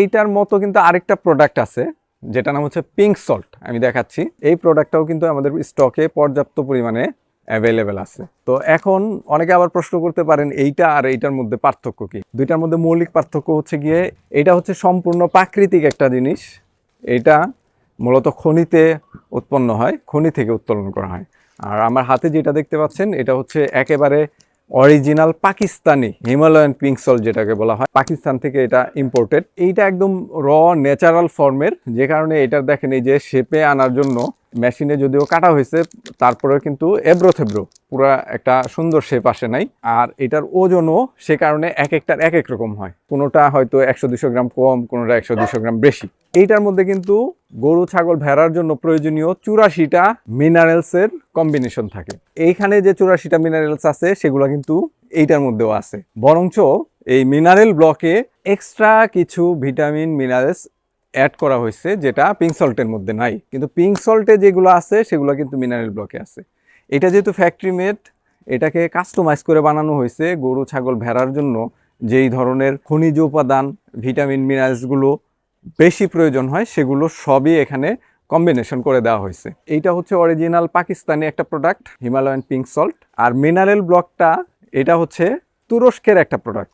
এইটার মতো কিন্তু আরেকটা প্রোডাক্ট আছে যেটা নাম হচ্ছে পিঙ্ক সল্ট আমি দেখাচ্ছি। এই প্রোডাক্টটাও কিন্তু আমাদের স্টকে পর্যাপ্ত পরিমাণে অ্যাভেলেবেল আছে। তো এখন অনেকে আবার প্রশ্ন করতে পারেন, এইটা আর এইটার মধ্যে পার্থক্য কি? দুইটার মধ্যে মৌলিক পার্থক্য হচ্ছে গিয়ে, এটা হচ্ছে সম্পূর্ণ প্রাকৃতিক একটা জিনিস। এটা মূলত খনিতে উৎপন্ন হয়, খনি থেকে উত্তোলন করা হয়। আর আমার হাতে যেটা দেখতে পাচ্ছেন, এটা হচ্ছে একেবারে original Pakistani Himalayan pink salt যেটাকে বলা হয়, পাকিস্তান থেকে এটা ইম্পোর্টেড এইটা একদম র ন্যাচারাল ফর্মের যে কারণে এটা দেখেন এই যে শেপে আনার জন্য মেশিনে যদিও কাটা হয়েছে তারপরে কিন্তু এব্রো থেব্রো পুরা একটা সুন্দর শেপ আসে নাই। আর এটার ওজনও সে কারণে এক একটার এক এক রকম হয়। কোনোটা হয়তো একশো দুশো গ্রাম কম, কোনোটা একশো দুশো গ্রাম বেশি। এইটার মধ্যে কিন্তু গরু, ছাগল ভেড়ার জন্য প্রয়োজনীয় চুরাশিটা মিনারেলসের কম্বিনেশন থাকে। এইখানে যে চুরাশিটা মিনারেলস আছে, সেগুলো কিন্তু এইটার মধ্যেও আছে। বরঞ্চ এই মিনারেল ব্লকে এক্সট্রা কিছু ভিটামিন মিনারেলস অ্যাড করা হয়েছে যেটা পিঙ্ক সল্টের মধ্যে নাই। কিন্তু পিঙ্ক সল্টে যেগুলো আছে, সেগুলো কিন্তু মিনারেল ব্লকে আছে। এটা যেহেতু ফ্যাক্টরি মেড এটাকে কাস্টমাইজ করে বানানো হয়েছে গরু, ছাগল ভেড়ার জন্য। যেই ধরনের খনিজ উপাদান ভিটামিন মিনারেলসগুলো বেশি প্রয়োজন হয়, সেগুলো সবই এখানে কম্বিনেশন করে দেওয়া হয়েছে। এইটা হচ্ছে অরিজিনাল পাকিস্তানি একটা প্রোডাক্ট হিমালয়ান পিঙ্ক সল্ট আর মিনারেল ব্লকটা এটা হচ্ছে তুরস্কের একটা প্রোডাক্ট